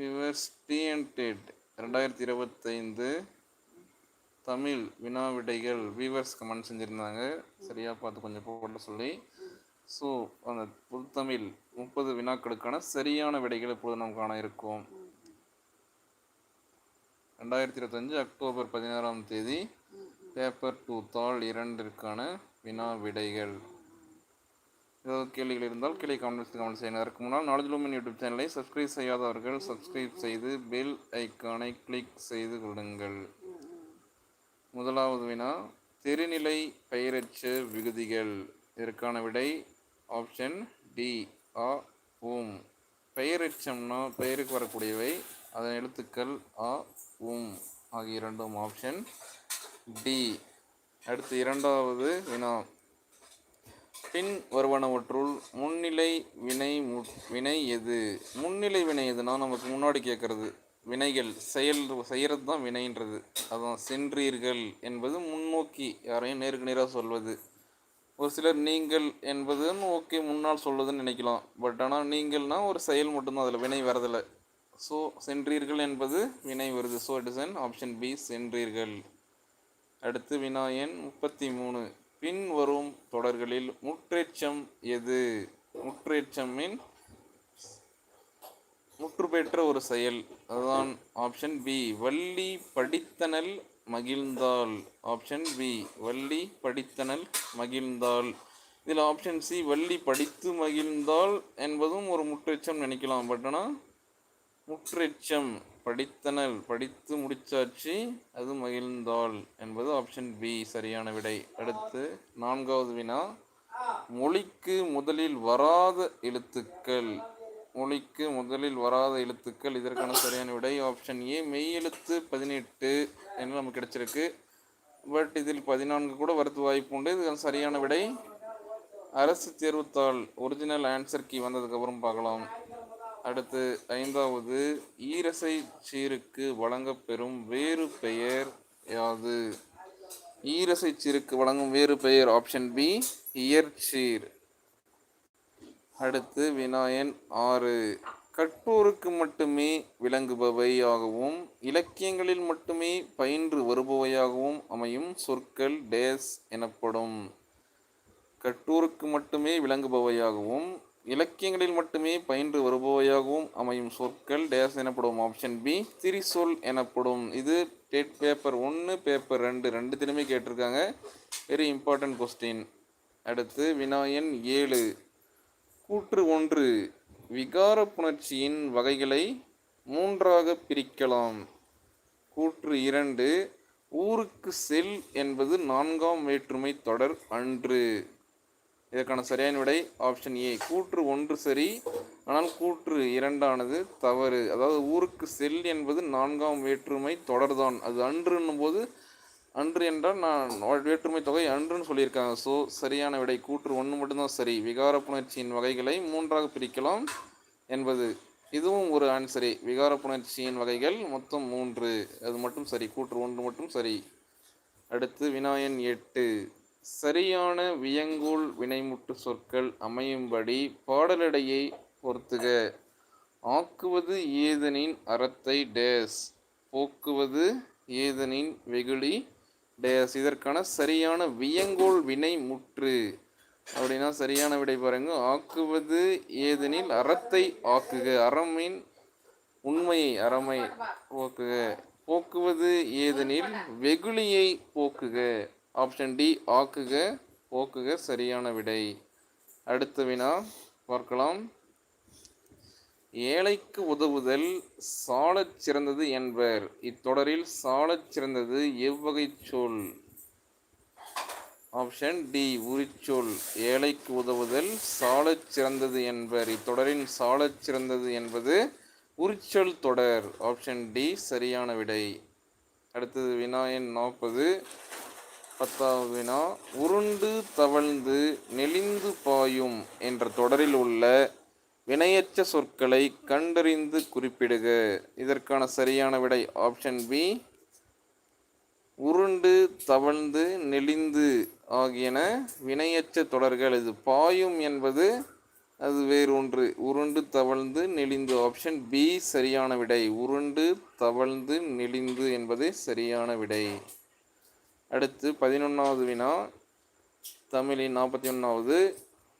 Viewers TNTET ரெண்டாயிரத்தி இருபத்தைந்து தமிழ் வினா விடைகள் வீவர்ஸ் கமெண்ட் செஞ்சுருந்தாங்க. சரியாக பார்த்து கொஞ்சம் போட சொல்லி. ஸோ அந்த புதுத்தமிழ் முப்பது வினாக்களுக்கான சரியான விடைகள் இப்போது நாம் காண இருக்கோம். ரெண்டாயிரத்தி இருபத்தஞ்சு அக்டோபர் பதினாறாம் தேதி பேப்பர் டூ தாள் இரண்டிற்கான வினா விடைகள் ஏதாவது கேள்விகள் இருந்தால் கீழே கமெண்ட் கமெண்ட் செய்யணும் அதற்கு முன்னால் நாலேஜ் லூமன் யூடியூப் சேனலை சப்ஸ்கிரைப் செய்யாதவர்கள் சப்ஸ்கிரைப் செய்து பெல் ஐக்கானை கிளிக் செய்து கொள்ளுங்கள். முதலாவது வினா தெருநிலை பெயரச்சு விகுதிகள். இதற்கான விடை ஆப்ஷன் டி ஆ ஓம் பெயரெச்சம்னா பெயருக்கு வரக்கூடியவை அதன் எழுத்துக்கள் ஆ உம் ஆகிய இரண்டும். ஆப்ஷன் டி அடுத்து இரண்டாவது வினா. பின் வருவனவற்றுள் முன்னிலை வினை மு வினை எது? முன்னிலை வினை எதுனா நமக்கு முன்னாடி கேட்குறது. வினைகள் செயல் செய்கிறது தான் வினைன்றது. அதான் சென்றீர்கள் என்பது முன்னோக்கி யாரையும் நேருக்கு நேராக சொல்வது. ஒரு சிலர் நீங்கள் என்பதுன்னு ஓகே முன்னால் சொல்லுதுன்னு நினைக்கலாம். பட் ஆனால் நீங்கள்னா ஒரு செயல் மட்டும்தான் அதில் வினை வரதில்லை. ஸோ சென்றீர்கள் என்பது வினை வருது. So it is option B சென்றீர்கள். அடுத்து வினா எண் முப்பத்தி மூணு. பின்வரும் தொடர்களில் முற்றேச்சம் எது? முற்றேச்சம் மீன் முற்று பெற்ற ஒரு செயல். அதுதான் ஆப்ஷன் பி வள்ளி படித்தனல் மகிழ்ந்தாள் ஆப்ஷன் பி வள்ளி படித்தனல் மகிழ்ந்தாள் இதில் ஆப்ஷன் சி வள்ளி படித்து மகிழ்ந்தாள் என்பதும் ஒரு முற்றெச்சம் நினைக்கலாம். பட் ஆனால் முற்றெச்சம் படித்தனல் படித்து முடிச்சாச்சு அது மகிழ்ந்தாள் என்பது ஆப்ஷன் பி சரியான விடை. அடுத்து நான்காவது வினா. மொழிக்கு முதலில் வராத எழுத்துக்கள். மொழிக்கு முதலில் வராத எழுத்துக்கள் இதற்கான சரியான விடை. ஆப்ஷன் ஏ மெய் எழுத்து பதினெட்டு என்று நமக்கு கிடைச்சிருக்கு. பட் இதில் பதினான்கு கூட வரத்து வாய்ப்பு உண்டு. இதுக்கான சரியான விடை. அரசு தேர்வுத்தாள் ஒரிஜினல் ஆன்சர் கீ வந்ததுக்கப்புறம் பார்க்கலாம். அடுத்து ஐந்தாவது ஈரசை சீருக்கு வழங்கப்பெறும் வேறு பெயர் யாது? ஈரசை சீருக்கு வழங்கும் வேறு பெயர் ஆப்ஷன் பி இயற்சீர் அடுத்து வினாயன் ஆறு கற்போருக்கு மட்டுமே விளங்குபவையாகவும் இலக்கியங்களில் மட்டுமே பயின்று வருபவையாகவும் அமையும் சொற்கள் டேஸ் எனப்படும். கட்டூருக்கு மட்டுமே விளங்குபவையாகவும் இலக்கியங்களில் மட்டுமே பயின்று வருபவையாகவும் அமையும் சொற்கள் டேஸ் எனப்படும் ஆப்ஷன் பி திரிசொல் எனப்படும். இது டேட் பேப்பர் ஒன்று பேப்பர் ரெண்டு ரெண்டுத்திலுமே கேட்டிருக்காங்க. வெரி இம்பார்ட்டன்ட் கொஸ்டின் அடுத்து வினாயன் ஏழு. கூற்று ஒன்று விகார புணர்ச்சியின் வகைகளை மூன்றாக பிரிக்கலாம். கூற்று இரண்டு ஊருக்கு செல் என்பது நான்காம் வேற்றுமை தொடர் அன்று. இதற்கான சரியான விடை ஆப்ஷன் ஏ கூற்று ஒன்று சரி. ஆனால் கூற்று இரண்டானது தவறு. அதாவது ஊருக்கு செல் என்பது நான்காம் வேற்றுமை தொடர்தான். அது அன்றுன்னும் போது அன்று என்றால் நான் வேற்றுமை தொகை அன்றுன்னு சொல்லியிருக்காங்க. ஸோ சரியான விடை. கூற்று ஒன்று மட்டும்தான் சரி. விகார புணர்ச்சியின் வகைகளை மூன்றாக பிரிக்கலாம் என்பது. இதுவும் ஒரு ஆன்சரே விகார புணர்ச்சியின் வகைகள் மொத்தம் மூன்று. அது மட்டும் சரி. கூற்று ஒன்று மட்டும் சரி. அடுத்து வினாயன் எட்டு. சரியான வியங்கோல் வினைமுட்டு சொற்கள் அமையும்படி பாடலடையை பொறுத்துக. ஆக்குவது ஏதனின் அறத்தை டேஸ் போக்குவது ஏதனின் வெகுளி டேஸ். இதற்கான சரியான வியங்கோல் வினை முற்று அப்படின்னா சரியான விடை பாருங்க. ஆக்குவது ஏதெனில் அறத்தை ஆக்குக. அறமின் உண்மையை அறமை போக்குக. போக்குவது ஏதெனில் வெகுளியை போக்குக. ஆப்ஷன் டி ஆக்குக போக்குக சரியான விடை. அடுத்த வினா பார்க்கலாம். ஏழைக்கு உதவுதல் சாலச் சிறந்தது என்பர். இத்தொடரில் சாலச் சிறந்தது எவ்வகை சொல்? ஆப்ஷன் டி உரிச்சொல் ஏழைக்கு உதவுதல் சாலச் சிறந்தது என்பர். இத்தொடரின் சாலச் சிறந்தது என்பது உரிச்சொல் தொடர். ஆப்ஷன் டி சரியான விடை. அடுத்தது வினாயன் நாற்பது பத்தாவது வினா உருண்டு தவழ்ந்து நெளிந்து பாயும் என்ற தொடரில் உள்ள வினையற்ற சொற்களை கண்டறிந்து குறிப்பிடுக. இதற்கான சரியான விடை ஆப்ஷன் பி உருண்டு தவழ்ந்து நெளிந்து ஆகியன வினையற்ற தொடர்கள். இது பாயும் என்பது அது வேறொன்று உருண்டு தவழ்ந்து நெளிந்து. ஆப்ஷன் பி சரியான விடை. உருண்டு தவழ்ந்து நெளிந்து என்பது சரியான விடை. அடுத்து பதினொன்றாவது வினா தமிழின் நாற்பத்தி ஒன்றாவது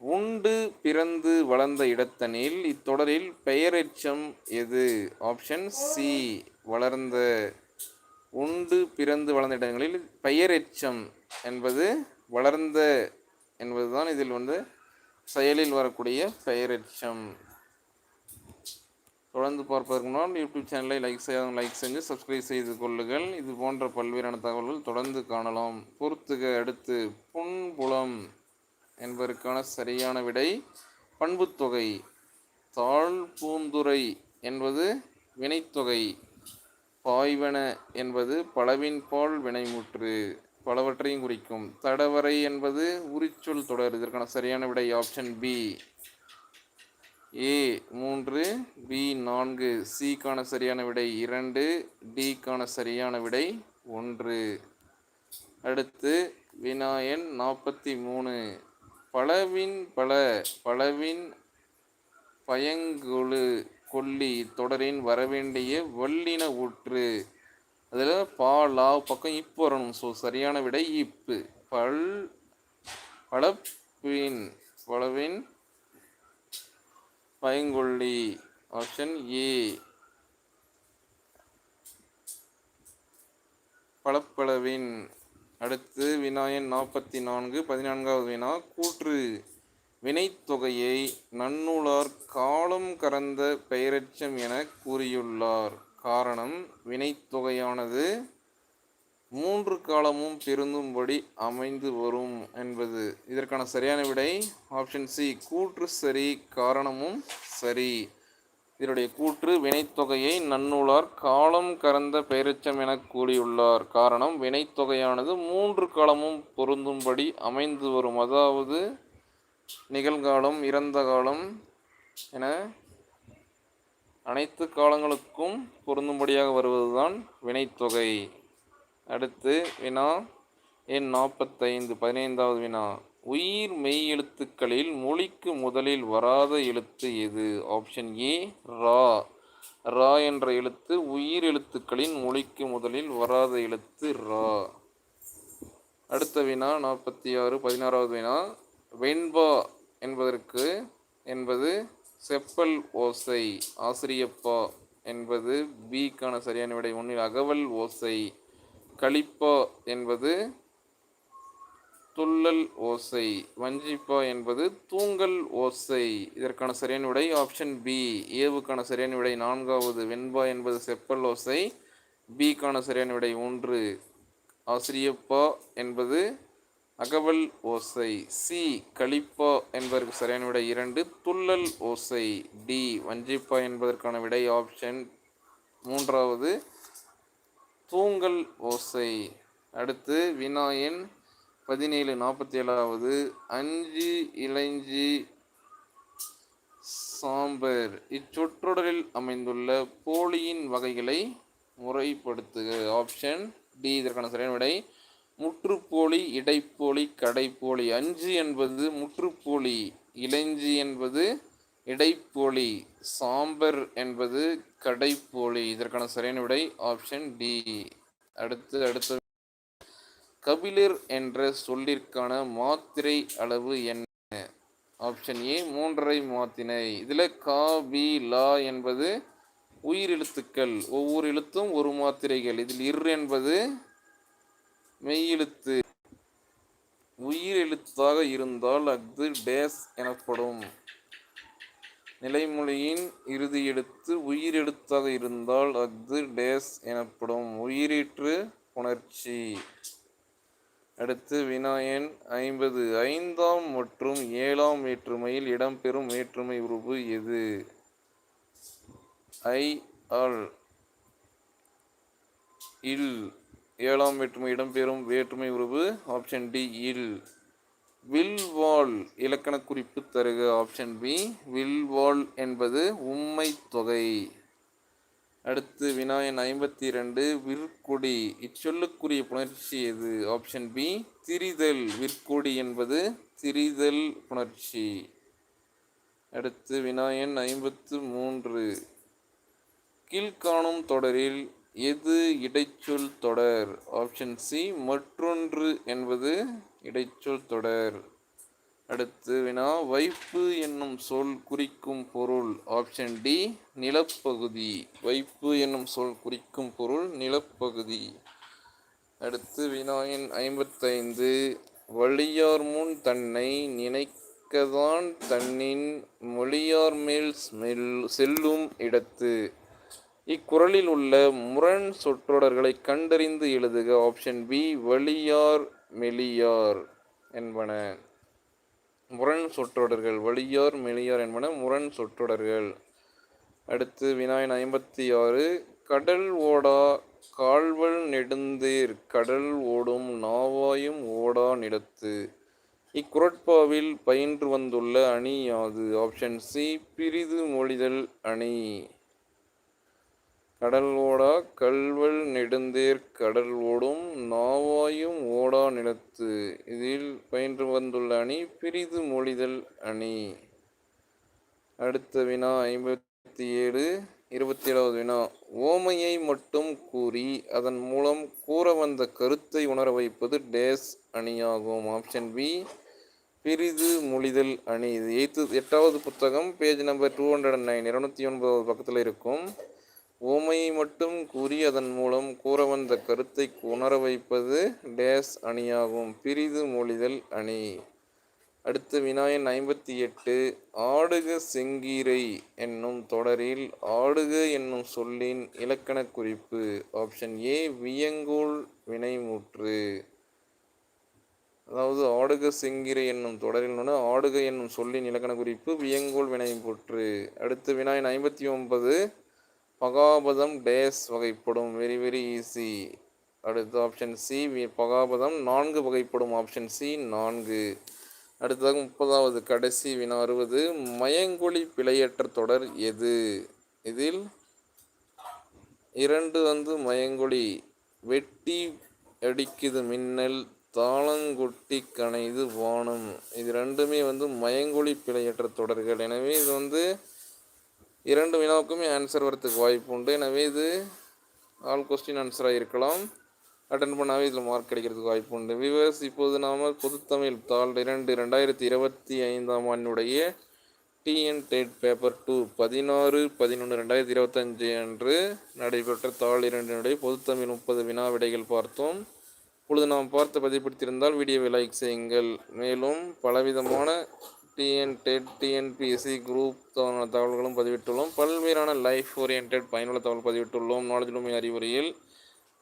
உண்டு பிறந்து வளர்ந்த இடத்தனில் இத்தொடரில் பெயரெச்சம் எது? ஆப்ஷன் சி வளர்ந்த உண்டு பிறந்து வளர்ந்த இடங்களில் பெயரெச்சம் என்பது வளர்ந்த என்பதுதான் இதில் வந்து செயலில் வரக்கூடிய பெயரெச்சம் தொடர்ந்து பார்ப்பதற்கு முன்னால் யூடியூப் சேனலை லைக் செய்ய லைக் செஞ்சு சப்ஸ்கிரைப் செய்து கொள்ளுங்கள். இது போன்ற பல்வேறான தகவல்கள் தொடர்ந்து காணலாம். பொறுத்துக அடுத்து புன்புலம் என்பதற்கான சரியான விடை பண்புத்தொகை தாழ் பூந்துரை என்பது வினைத்தொகை பாய்வன என்பது பலவின்பால் வினைமுற்று பலவற்றையும் குறிக்கும். தடவரை என்பது உரிச்சொல் தொடர். இதற்கான சரியான விடை ஆப்ஷன் பி ஏ மூன்று பி நான்கு. சிக்கான சரியான விடை இரண்டு டிக்கான சரியான விடை ஒன்று. அடுத்து வினாயன் நாற்பத்தி மூணு. பலவின் பல பலவின் பயங்கொழு கொல்லி தொடரின் வரவேண்டிய வல்லின ஊற்று. அதில் பா லா பக்கம் இப்பு வரணும். ஸோ சரியான விடை இப்பு. பல் பலப்பின் பலவின் பயங்கொல்லி ஆப்ஷன் ஏ பளப்பளவின் அடுத்து வினாயன் நாற்பத்தி நான்கு பதினான்காவது வினா கூற்று. வினைத்தொகையை நன்னூலார் காலம் கறந்த பெயரச்சம் என கூறியுள்ளார். காரணம் வினைத்தொகையானது மூன்று காலமும் பெருந்தும்படி அமைந்து வரும் என்பது. இதற்கான சரியான விடை ஆப்ஷன் சி கூற்று சரி காரணமும் சரி. இதனுடைய கூற்று வினைத்தொகையை நன்னூலார் காலம் கறந்த பெயரச்சம் என கூறியுள்ளார். காரணம் வினைத்தொகையானது மூன்று காலமும் பொருந்தும்படி அமைந்து வரும். அதாவது நிகழ்காலம் இறந்த காலம் என அனைத்து காலங்களுக்கும் பொருந்தும்படியாக வருவதுதான் வினைத்தொகை. அடுத்து வினா. எண் நாற்பத்தைந்து பதினைந்தாவது வினா. உயிர் மெய் எழுத்துக்களில் மொழிக்கு முதலில் வராத எழுத்து எது? ஆப்ஷன் ஏ ரா. ரா என்ற எழுத்து உயிர் எழுத்துக்களின் மொழிக்கு முதலில் வராத எழுத்து ரா. அடுத்த வினா நாற்பத்தி ஆறு பதினாறாவது வினா. வெண்பா என்பதற்கு என்பது செப்பல் ஓசை. ஆசிரியப்பா என்பது பிக்கான சரியான விடை ஒன்றில் அகவல் ஓசை. கலிப்பா என்பது துள்ளல் ஓசை வஞ்சிப்பா என்பது தூங்கல் ஓசை. இதற்கான சரியான விடை ஆப்ஷன் பி ஏவுக்கான சரியான விடை நான்காவது வெண்பா என்பது செப்பல் ஓசை. பிக்கான சரியான விடை ஒன்று ஆசிரியப்பா என்பது அகவல் ஓசை. சி கலிப்பா என்பதற்கு சரியான விடை இரண்டு துள்ளல் ஓசை. டி வஞ்சிப்பா என்பதற்கான விடை ஆப்ஷன் மூன்றாவது தூங்கல் ஓசை. அடுத்து வினாயன் பதினேழு நாற்பத்தி ஏழாவது அஞ்சு இளைஞ்சி சாம்பர். இச்சொற்றொடரில் அமைந்துள்ள போலியின் வகைகளை முறைப்படுத்துக. ஆப்ஷன் டி இதற்கான சரியான விடை. முற்றுப்போலி இடைப்போலி கடைப்போலி. அஞ்சு என்பது முற்றுப்போலி இளைஞ்சி என்பது இடைப்போலி. சாம்பர் என்பது கடைப்போலி. இதற்கான சரியான விடை ஆப்ஷன் டி அடுத்து அடுத்த கபிலர் என்ற சொல்லிற்கான மாத்திரை அளவு என்ன? ஆப்ஷன் ஏ மூன்றரை மாத்தினை இதில் கா பி லா என்பது உயிர் எழுத்துக்கள். ஒவ்வொரு எழுத்தும் ஒரு மாத்திரைகள். இதில் இர் என்பது மெய்யெழுத்து உயிர் எழுத்தாக இருந்தால் அஃது டேஸ் எனப்படும். நிலைமொழியின் இறுதி எழுத்து உயிரெழுத்தாக இருந்தால் அஃது டேஸ் எனப்படும். உயிரீற்று புணர்ச்சி அடுத்து வினாயன் ஐம்பது. ஐந்தாம் மற்றும் ஏழாம் வேற்றுமையில் இடம்பெறும் வேற்றுமை உருவு எது? ஐ அல் இல். ஏழாம் வேற்றுமை இடம்பெறும் வேற்றுமை உருவு ஆப்ஷன் டி இல். வில் வால் இலக்கண குறிப்பு தருக. ஆப்ஷன் பி வில் வால் என்பது உண்மை தொகை. அடுத்து வினாயன் ஐம்பத்தி ரெண்டு விற்கொடி. இச்சொல்லுக்குரிய புணர்ச்சி எது? Option B திரிதல். விற்கொடி என்பது திரிதல் புணர்ச்சி. அடுத்து வினாயன் ஐம்பத்து மூன்று கீழ்காணும் தொடரில் எது இடைச்சொல் தொடர்? ஆப்ஷன் சி மற்றொன்று என்பது இடைச்சொல் தொடர். அடுத்து வினா வைப்பு என்னும் சொல் குறிக்கும் பொருள். ஆப்ஷன் டி நிலப்பகுதி வைப்பு என்னும் சொல் குறிக்கும் பொருள் நிலப்பகுதி அடுத்து வினாயின் ஐம்பத்தைந்து வழியார் முன் தன்னை நினைக்கதான் தன்னின் மொழியார் மேல் செல்லும் இடத்து இக்குறளில் உள்ள முரண் சொற்றொடர்களை கண்டறிந்து எழுதுக. ஆப்ஷன் பி வழியார் மெலியார் என்பன. முரண் சொற்றொடர்கள் வழியார் மெலியார் என்பன முரண் சொற்றொடர்கள். அடுத்து வினாயின் ஐம்பத்தி ஆறு கடல் ஓடா கால்வல் நெடுந்தேர் கடல் ஓடும் நாவாயும் ஓடா நிலத்து. இக்குரட்பாவில் பயின்று வந்துள்ள அணி யாது? ஆப்ஷன் சி பிரிது மொழிதல் அணி. கடல் ஓடா கல்வல் நெடுந்தேர் கடல் ஓடும் நாவாயும் ஓடா நிலத்து. இதில் பயின்று வந்துள்ள அணி பிரிது மொழிதல் அணி. அடுத்த வினா ஐம்பத்தி ஏழு இருபத்தி ஏழாவது வினா. ஓமையை மட்டும் கூறி அதன் மூலம் கூற வந்த கருத்தை உணர வைப்பது டேஸ் அணியாகும். ஆப்ஷன் பி பிரிது மொழிதல் அணி. இது எய்த்து எட்டாவது புத்தகம் page number two hundred and nine. இருநூத்தி ஒன்பதாவது பக்கத்தில் இருக்கும். ஓமையை மட்டும் கூறி அதன் மூலம் கூற வந்த கருத்தை உணர வைப்பது டேஸ் அணியாகும். பிரிது மொழிதல் அணி. அடுத்து வினாயன் ஐம்பத்தி எட்டு ஆடுக செங்கீரை என்னும் தொடரில் ஆடுக என்னும் சொல்லின் இலக்கண குறிப்பு. ஆப்ஷன் ஏ வியங்கோல் வினைமுற்று. அதாவது ஆடுக செங்கீரை என்னும் தொடரில் ஆடுக என்னும் சொல்லின் இலக்கண குறிப்பு வியங்கோல் வினைமுற்று. அடுத்து வினாயன் ஐம்பத்தி ஒன்பது பகாபதம் டேஸ் வகைப்படும். வெரி வெரி ஈஸி அடுத்த ஆப்ஷன் சி பகாபதம் நான்கு வகைப்படும். ஆப்ஷன் சி நான்கு. அடுத்ததாக முப்பதாவது கடைசி வினா அறுபது. மயங்கொழி பிழையற்ற தொடர் எது? இதில் இரண்டு வந்து மயங்கொழி. வெட்டி அடிக்குது மின்னல் தாளங்கொட்டி கனைது வானம். இது ரெண்டுமே வந்து மயங்கொழி பிழையற்ற தொடர்கள். எனவே இது வந்து இரண்டு வினாவுக்குமே ஆன்சர் வரத்துக்கு வாய்ப்பு உண்டு. எனவே இது ஆல் கொஸ்டின் ஆன்சராக இருக்கலாம். அட்டன் பண்ணாவே இதில் மார்க் கிடைக்கிறதுக்கு வாய்ப்பு உண்டு. விவர்ஸ் இப்போது நாம் பொதுத்தமிழ் தாள் இரண்டு ரெண்டாயிரத்தி இருபத்தி ஐந்தாம் ஆண்டுடைய டிஎன் டேட் பேப்பர் டூ பதினாறு பதினொன்று ரெண்டாயிரத்தி இருபத்தஞ்சு அன்று நடைபெற்ற தாள் இரண்டினுடைய பொதுத்தமிழ் முப்பது வினா விடைகள் பார்த்தோம். இப்பொழுது நாம் பார்த்து பதிவுபடுத்தியிருந்தால் வீடியோவை லைக் செய்யுங்கள். மேலும் பலவிதமான டிஎன் டெட் டிஎன்பிஎஸ்சி குரூப் தகவல்களும் பதிவிட்டுள்ளோம். பல்வேறான லைஃப் ஓரியன்ட் பயனுள்ள தகவல் பதிவிட்டுள்ளோம். நாலேஜ் அறிவுரையில்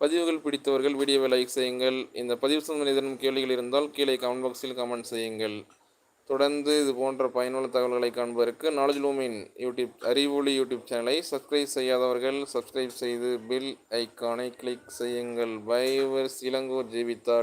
பதிவுகள் பிடித்தவர்கள் வீடியோவை லைக் செய்யுங்கள். இந்த பதிவு சம்பந்தம் ஏதேனும் கேள்விகள் இருந்தால் கீழே கமெண்ட் பாக்ஸில் கமெண்ட் செய்யுங்கள். தொடர்ந்து இது போன்ற பயனுள்ள தகவல்களை காண்பதற்கு நாலேஜ் லூமின் யூடியூப் அறிவொளி யூடியூப் சேனலை சப்ஸ்கிரைப் செய்யாதவர்கள் சப்ஸ்கிரைப் செய்து பில் ஐக்கானை கிளிக் செய்யுங்கள். பைவர்ஸ் இளங்கூர் ஜீவித்தார்